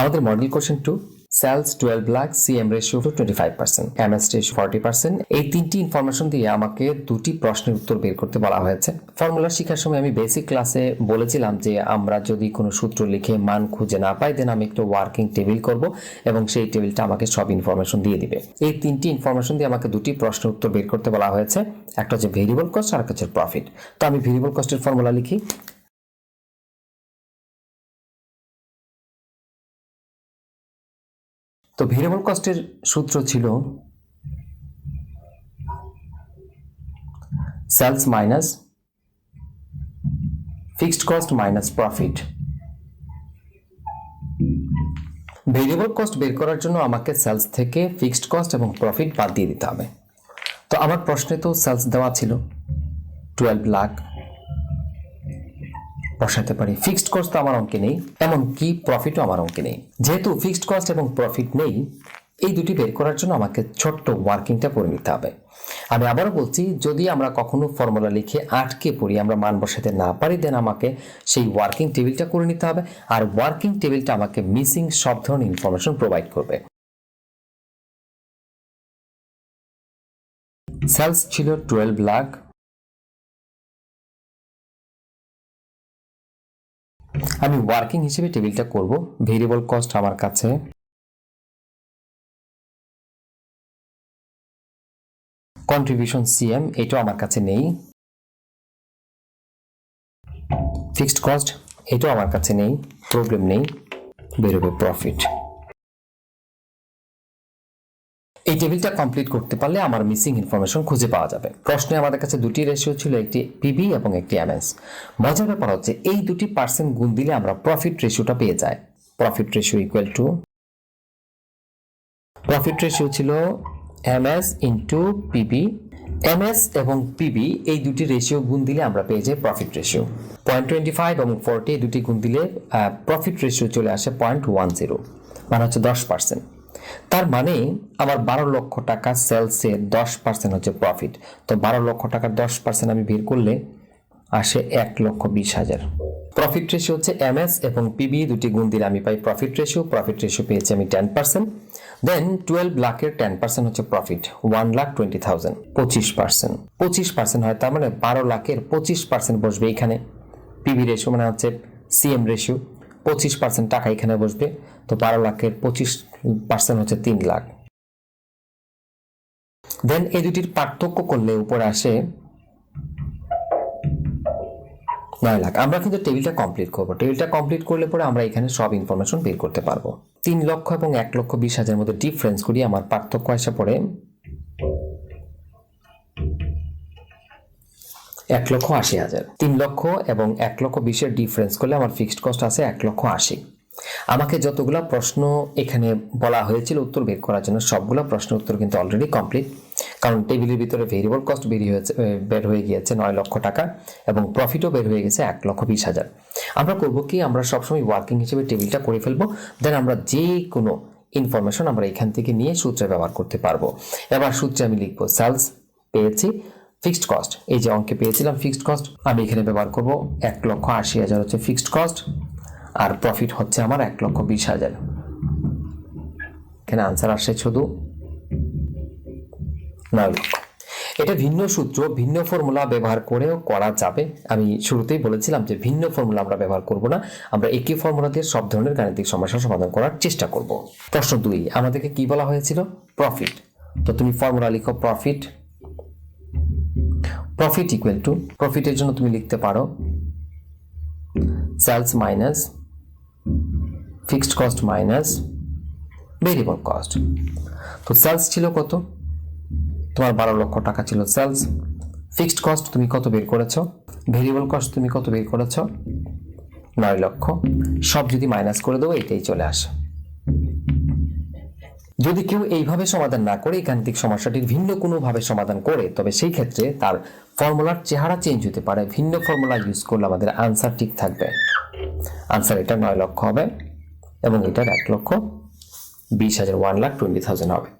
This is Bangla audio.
আমাদের model question two sales twelve lakh CM ratio to twenty five percent MS ratio forty percent এই তিনটি ইনফরমেশন দিয়ে আমাকে দুটি প্রশ্নের উত্তর বের করতে বলা হয়েছে। ফর্মুলা শেখার সময় আমি বেসিক ক্লাসে বলেছিলাম যে আমরা যদি কোনো সূত্র লিখে মান খুঁজে না পাই দেন আমি একটা ওয়ার্কিং টেবিল করব এবং সেই টেবিলটা আমাকে সব ইনফরমেশন দিয়ে দিবে। এই তিনটি ইনফরমেশন দিয়ে আমাকে দুটি প্রশ্নের উত্তর বের করতে বলা হয়েছে। একটা হচ্ছে ভেরিয়েবল কস্ট আর একটা হচ্ছে প্রফিট তো আমি ভেরিয়েবল কস্টের ফর্মুলা লিখি। তো ভেরিয়েবল কস্টের সূত্র ছিল sales minus fixed cost minus profit variable cost বের করার জন্য আমাকে সেলস থেকে ফিক্সড কস্ট এবং প্রফিট বাদ দিয়ে দিতে হবে। তো আমার প্রশ্নে তো সেলস দেওয়া ছিল টুয়েলভ লাখ বসাতে পারি। ফিক্সড কস্ট তো আমার অঙ্কে নেই, এমনকি প্রফিটও আমার অঙ্কে নেই। যেহেতু ফিক্সড কস্ট এবং প্রফিট নেই, এই দুটি বের করার জন্য আমাকে ছোট্ট ওয়ার্কিংটা করে নিতে হবে। আমি আবারও বলছি, যদি আমরা কখনো ফর্মুলা লিখে আটকে পড়ি, আমরা মান বসাতে না পারি দেন আমাকে সেই ওয়ার্কিং টেবিলটা করে নিতে হবে, আর ওয়ার্কিং টেবিলটা আমাকে মিসিং সব ধরনের ইনফরমেশন প্রোভাইড করবে। সেলস ছিল টুয়েলভ লাখ আমি ওয়ার্কিং হিসেবে টেবিলটা করব ভেরিয়েবল কস্ট আমার কাছে। কন্ট্রিবিউশন সিএম এটাও আমার কাছে নেই। ফিক্সড কস্ট এটাও আমার কাছে নেই। প্রবলেম নেই। বেরোবে প্রফিট টেবিলটা কমপ্লিট করতে পারলে আমার মিসিং ইনফরমেশন খুঁজে পাওয়া যাবে। প্রশ্নে আমাদের কাছে দুটি রেশিও ছিল, একটি পিবি এবং একটি এমএস মজার ব্যাপার হচ্ছে, এই দুটি পার্সেন্ট গুণ দিলে আমরা প্রফিট রেশিওটা পেয়ে যাই। Profit ratio equal to profit ratio ছিল এমএস ইন্টু পিবি এমএস এবং পিবি এই দুটি রেশিও গুণ দিলে আমরা পেয়ে যাই profit ratio point twenty five এবং ফোরটি দুটি গুণ দিলে প্রফিট রেশিও চলে আসে পয়েন্ট ওয়ান জিরো মানে হচ্ছে দশ পার্সেন্ট তার মানে আমার বারো লক্ষ টাকা সেলসে দশ পার্সেন্ট হচ্ছে প্রফিট তো বারো লক্ষ টাকা দশ পার্সেন্ট আমি বের করলে আসে এক লক্ষ বিশ হাজার। প্রফিট রেশিও হচ্ছে এমএস এবং পিবি দুটি গুণ দিলে আমি পাই প্রফিট রেশিও প্রফিট রেশিও পেয়েছি আমি টেন পার্সেন্ট দেন টুয়েলভ লাখের টেন পার্সেন্ট হচ্ছে profit one lakh twenty thousand পঁচিশ পার্সেন্ট পঁচিশ পার্সেন্ট হয় তার মানে বারো লাখের পঁচিশ পার্সেন্ট বসবে এখানে। পিবি রেশিও মানে হচ্ছে সিএম রেশিও পঁচিশ পার্সেন্ট টাকা এখানে বসবে। তো বারো লাখের পঁচিশ পার্সেন্ট হচ্ছে তিন লাখ। দেন এই দুটির পার্থক্য করলে উপরে আসে নয় লাখ। আমরা কিন্তু টেবিলটা কমপ্লিট করব। টেবিলটা কমপ্লিট করলে পরে আমরা এখানে সব ইনফরমেশন বের করতে পারব। তিন লক্ষ এবং এক লক্ষ বিশ হাজারের মধ্যে ডিফারেন্স করি, আমার পার্থক্য আসে পড়ে এক লক্ষ আশি হাজার। তিন লক্ষ এবং এক লক্ষ বিশের ডিফারেন্স করলে আমার ফিক্সড কস্ট আছে এক লক্ষ আশি। আমাকে যতগুলা প্রশ্ন এখানে বলা হয়েছিল উত্তর বের করার জন্য সবগুলো প্রশ্নের উত্তর কিন্তু অলরেডি কমপ্লিট কারণ টেবিলের ভিতরে ভেরিয়েবল কস্ট বেরিয়ে হয়েছে বের হয়ে গিয়েছে নয় লক্ষ টাকা এবং প্রফিটও বের হয়ে গেছে এক লক্ষ বিশ হাজার। আমরা করব কি? আমরা সবসময় ওয়ার্কিং হিসেবে টেবিলটা করে ফেলব। দেন আমরা যে কোনো ইনফরমেশন আমরা এখান থেকে নিয়ে সূত্রে ব্যবহার করতে পারব। এবার সূত্রে আমি লিখব সেলস পেয়েছি ফিক্সড কস্ট এই যে অঙ্কে পেয়েছিলাম ফিক্সড কস্ট আমি এখানে ব্যবহার করব এক লক্ষ আশি হাজার হচ্ছে ফিক্সড কস্ট আর প্রফিট হচ্ছে আমার এক লক্ষ বিশ হাজার। এখানে আনসার আসছে শুধু নয় লক্ষ। এটা ভিন্ন সূত্র, ভিন্ন ফর্মুলা ব্যবহার করেও করা যাবে। আমি শুরুতেই বলেছিলাম যে ভিন্ন ফর্মুলা আমরা ব্যবহার করব না। আমরা একই ফর্মুলা দিয়ে সব ধরনের গাণিতিক সমস্যা সমাধান করার চেষ্টা করব। প্রশ্ন দুই, আমাদেরকে কি বলা হয়েছিল? প্রফিট তো তুমি ফর্মুলা লিখো প্রফিট প্রফিট ইকুয়াল টু প্রফিটের জন্য তুমি লিখতে পারো। Sales minus fixed cost minus variable cost. তো সেলস ছিল কত? তোমার বারো লক্ষ টাকা ছিল সেলস। ফিক্সড কস্ট তুমি কত বের করেছ? ভেরিয়েবল কস্ট তুমি কত বের করেছ? নয় লক্ষ। সব যদি মাইনাস করে দেবো, এটাই চলে আসে। যদি কেউ এইভাবে সমাধান না করে এই গাণিতিক সমস্যাটির ভিন্ন কোনোভাবে সমাধান করে, তবে সেই ক্ষেত্রে তার ফর্মুলার চেহারা চেঞ্জ হতে পারে। ভিন্ন ফর্মুলা ইউজ করলে আমাদের আনসার ঠিক থাকবে। আনসার এটা নয় লক্ষ হবে। এবং এটার এক লক্ষ বিশ হাজার ওয়ান লাখ টোয়েন্টি থাউজেন্ড হবে।